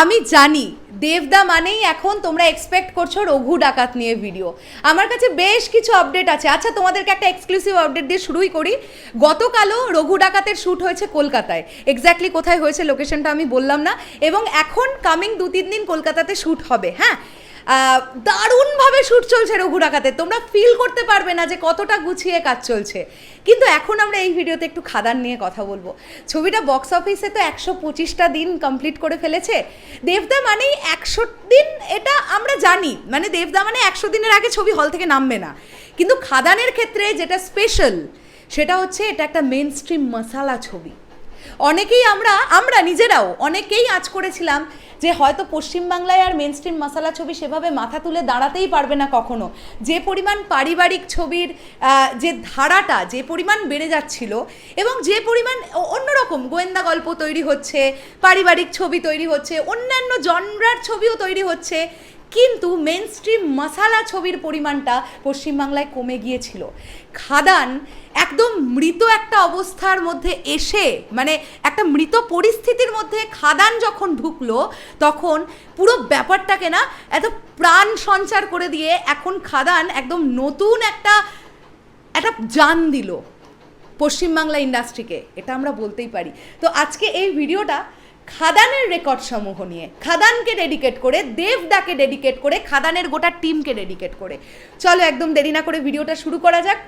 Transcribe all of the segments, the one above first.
আমি জানি, দেবদা মানেই এখন তোমরা এক্সপেক্ট করছ রঘু ডাকাত নিয়ে ভিডিও আমার কাছে বেশ কিছু আপডেট আছে। আচ্ছা তোমাদেরকে একটা এক্সক্লুসিভ আপডেট দিয়ে শুরুই করি। গতকালও রঘু ডাকাতের শ্যুট হয়েছে কলকাতায়। এক্স্যাক্টলি কোথায় হয়েছে লোকেশনটা আমি বললাম না। এবং এখন কামিং দু তিন দিন কলকাতাতে শ্যুট হবে হ্যাঁ? দারুণভাবে শ্যুট চলছে রঘু তোমরা ফিল করতে পারবে না যে কতটা গুছিয়ে কাজ চলছে। কিন্তু এখন আমরা এই ভিডিওতে একটু খাদান নিয়ে কথা বলব। ছবিটা বক্স অফিসে তো একশো পঁচিশটা দিন কমপ্লিট করে ফেলেছে। দেবদা মানেই একশো দিন, এটা আমরা জানি। মানে দেবদা মানে একশো দিনের আগে ছবি হল থেকে নামবে না। কিন্তু খাদানের ক্ষেত্রে যেটা স্পেশাল সেটা হচ্ছে এটা একটা মেন স্ট্রিম মশালা ছবি। অনেকেই আমরা আমরা নিজেরাও, অনেকেই আজ করেছিলাম যে হয়তো পশ্চিমবাংলায় আর মেন স্ট্রিম মশালা ছবি সেভাবে মাথা তুলে দাঁড়াতেই পারবে না কখনো। যে পরিমাণ পারিবারিক ছবির যে ধারাটা, যে পরিমাণ বেড়ে যাচ্ছিল এবং যে পরিমাণ অন্যরকম গোয়েন্দা গল্প তৈরি হচ্ছে, পারিবারিক ছবি তৈরি হচ্ছে, অন্যান্য জনরার ছবিও তৈরি হচ্ছে কিন্তু মেন স্ট্রিম মশালা ছবির পরিমাণটা পশ্চিমবাংলায় কমে গিয়েছিল খাদান একদম মৃত একটা অবস্থার মধ্যে এসে মানে একটা মৃত পরিস্থিতির মধ্যে খাদান যখন ঢুকলো তখন পুরো ব্যাপারটাকে না এত প্রাণ সঞ্চার করে দিয়ে এখন খাদান একদম নতুন একটা একটা জান দিল পশ্চিমবাংলা ইন্ডাস্ট্রিকে এটা আমরা বলতেই পারি তো আজকে এই ভিডিওটা খাদানের রেকর্ড সমূহ নিয়ে। খাদানকে ডেডিকেট করে, দেবদাকে ডেডিকেট করে, খাদানের গোটা টিমকে ডেডিকেট করে। চলো একদম দেরি না করে ভিডিওটা শুরু করা যাক।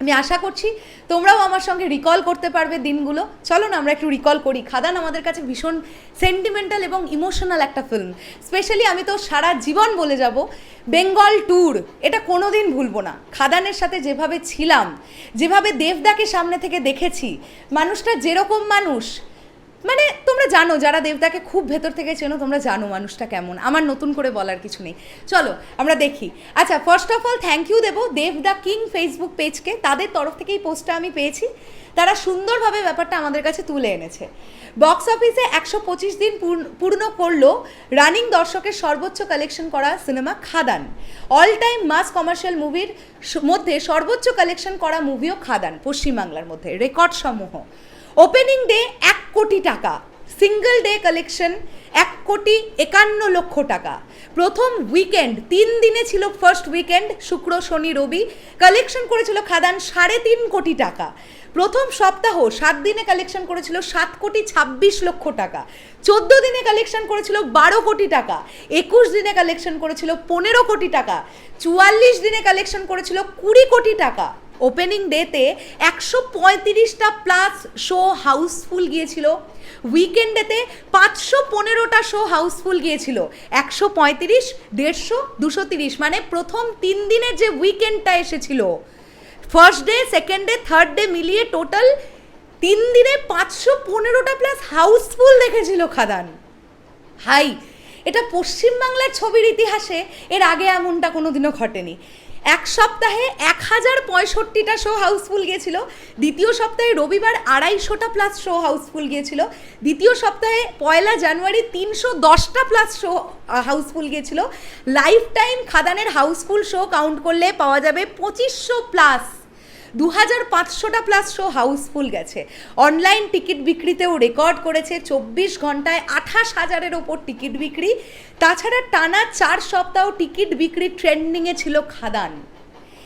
আমি আশা করছি তোমরাও আমার সঙ্গে রিকল করতে পারবে দিনগুলো। চলো না, আমরা একটু রিকল করি। খাদান আমাদের কাছে ভীষণ সেন্টিমেন্টাল এবং ইমোশনাল একটা ফিল্ম স্পেশালি আমি তো সারা জীবন বলে যাব বেঙ্গল ট্যুর এটা কোনোদিন ভুলবো না। খাদানের সাথে যেভাবে ছিলাম, যেভাবে দেবদাকে সামনে থেকে দেখেছি, মানুষটা যেরকম মানুষ মানে তোমরা জানো, যারা দেবদাকে খুব ভেতর থেকে চেনো, তোমরা জানো মানুষটা কেমন। আমার নতুন করে বলার কিছু নেই। চলো, আমরা দেখি। আচ্ছা first of all thank you দেবো দেবদা কিং ফেসবুক পেজকে তাদের তরফ থেকে এই পোস্টটা আমি পেয়েছি। তারা সুন্দরভাবে ব্যাপারটা আমাদের কাছে তুলে এনেছে। বক্স অফিসে একশো পঁচিশ দিন পূর্ণ- করল রানিং দর্শকের সর্বোচ্চ কালেকশন করা cinema Khadaan. All time mass commercial মুভির মধ্যে সর্বোচ্চ কালেকশন করা মুভিও খাদান, পশ্চিমবাংলার মধ্যে। রেকর্ড সমূহ। ওপেনিং ডে এক কোটি টাকা। সিঙ্গেল ডে কালেকশন এক কোটি একান্ন লক্ষ টাকা। প্রথম উইকেন্ড তিন দিনে ছিল ফার্স্ট উইকেন্ড শুক্র, শনি, রবি। কালেকশন করেছিল খাদান সাড়ে তিন কোটি টাকা। প্রথম সপ্তাহ, সাত দিনে কালেকশন করেছিল সাত কোটি ছাব্বিশ লক্ষ টাকা। চোদ্দ দিনে কালেকশন করেছিল বারো কোটি টাকা। একুশ দিনে কালেকশন করেছিল পনেরো কোটি টাকা। চুয়াল্লিশ দিনে কালেকশন করেছিল কুড়ি কোটি টাকা। ওপেনিং ডেতে একশো পঁয়ত্রিশটা প্লাস শো হাউসফুল গিয়েছিল। উইকেন্ডেতে পাঁচশো পনেরোটা শো হাউসফুল গিয়েছিল। একশো পঁয়ত্রিশ, দেড়শো, দুশো তিরিশ মানে প্রথম তিন দিনের যে উইকেন্ডটা এসেছিল। First day second day third day মিলিয়ে টোটাল তিন দিনে পাঁচশো পনেরোটা প্লাস হাউসফুল দেখেছিল খাদান। হাই, এটা পশ্চিমবাংলার ছবির ইতিহাসে এর আগে এমনটা কোনোদিনও ঘটেনি। এক সপ্তাহে এক হাজার পঁয়ষট্টিটা শো হাউসফুল গিয়েছিল। দ্বিতীয় সপ্তাহে রবিবার আড়াইশোটা প্লাস শো হাউসফুল গিয়েছিল। দ্বিতীয় সপ্তাহে পয়লা জানুয়ারি তিনশো দশটা প্লাস শো হাউসফুল গিয়েছিল। লাইফ টাইম খাদানের হাউসফুল শো কাউন্ট করলে পাওয়া যাবে পঁচিশশো প্লাস দু হাজার পাঁচশোটা প্লাস শো হাউসফুল গেছে। অনলাইন টিকিট বিক্রিতেও রেকর্ড করেছে চব্বিশ ঘন্টায় আঠাশ হাজারের ওপর টিকিট বিক্রি। তাছাড়া টানা চার সপ্তাহ টিকিট বিক্রি ট্রেন্ডিংয়ে ছিল খাদান।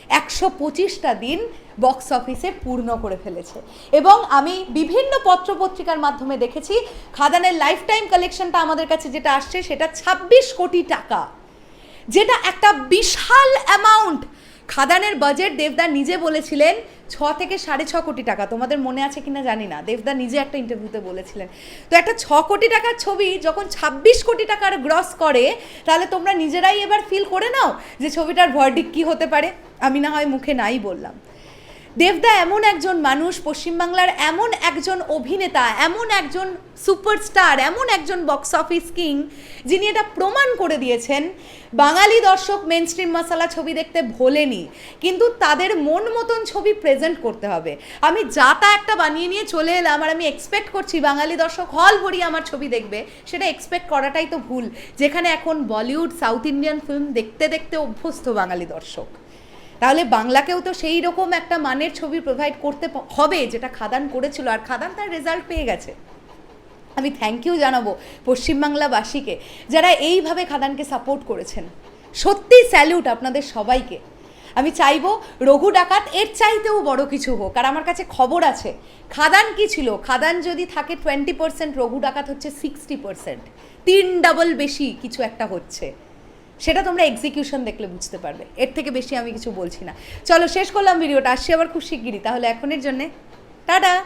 একশো পঁচিশটা দিন বক্স অফিসে পূর্ণ করে ফেলেছে। এবং আমি বিভিন্ন পত্রপত্রিকার মাধ্যমে দেখেছি, খাদানের লাইফ টাইম কালেকশনটা আমাদের কাছে যেটা আসছে সেটা ছাব্বিশ কোটি টাকা। যেটা একটা বিশাল অ্যামাউন্ট খাদানের বাজেট দেবদা নিজে বলেছিলেন ছ থেকে সাড়ে ছ কোটি টাকা। তোমাদের মনে আছে কিনা জানি না। দেবদা নিজে একটা ইন্টারভিউতে বলেছিলেন। তো একটা ছ কোটি টাকার ছবি যখন ছাব্বিশ কোটি টাকার গ্রস করে, তাহলে তোমরা নিজেরাই এবার ফিল করে নাও যে ছবিটার ভার্ডিক কী হতে পারে। আমি না হয় মুখে নাই বললাম। দেবদা এমন একজন মানুষ, পশ্চিমবাংলার এমন একজন অভিনেতা, এমন একজন সুপারস্টার, এমন একজন বক্স অফিস কিং যিনি এটা প্রমাণ করে দিয়েছেন, বাঙালি দর্শক মেন স্ট্রিম মশালা ছবি দেখতে ভোলেনি, কিন্তু তাদের মন মতন ছবি প্রেজেন্ট করতে হবে। আমি যা তা একটা বানিয়ে নিয়ে চলে এলাম আর আমি এক্সপেক্ট করছি বাঙালি দর্শক হল ভরিয়ে আমার ছবি দেখবে, সেটা এক্সপেক্ট করাটাই তো ভুল, যেখানে এখন বলিউড সাউথ ইন্ডিয়ান ফিল্ম দেখতে দেখতে অভ্যস্ত বাঙালি দর্শক। তাহলে বাংলাকেও তো সেই রকম একটা মানের ছবি প্রোভাইড করতে হবে যেটা খাদান করেছিল, আর খাদান তার রেজাল্ট পেয়ে গেছে। আমি থ্যাংক ইউ জানাব পশ্চিমবাংলাবাসীকে যারা এইভাবে খাদানকে সাপোর্ট করেছেন। সত্যি স্যালিউট আপনাদের সবাইকে। আমি চাইব রঘু ডাকাত এর চাইতেও বড় কিছু হোক। আর আমার কাছে খবর আছে, খাদান কি ছিল? খাদান যদি থাকে টোয়েন্টি পার্সেন্ট রঘু ডাকাত হচ্ছে সিক্সটি পার্সেন্ট তিন ডাবল বেশি কিছু একটা হচ্ছে। সেটা তোমরা এক্সিকিউশন দেখলে বুঝতে পারবে। এর থেকে বেশি আমি কিছু বলছি না। চলো, শেষ করলাম ভিডিওটা। আসছি আবার খুব শিগগিরই। তাহলে এখনের জন্যে, টাটা!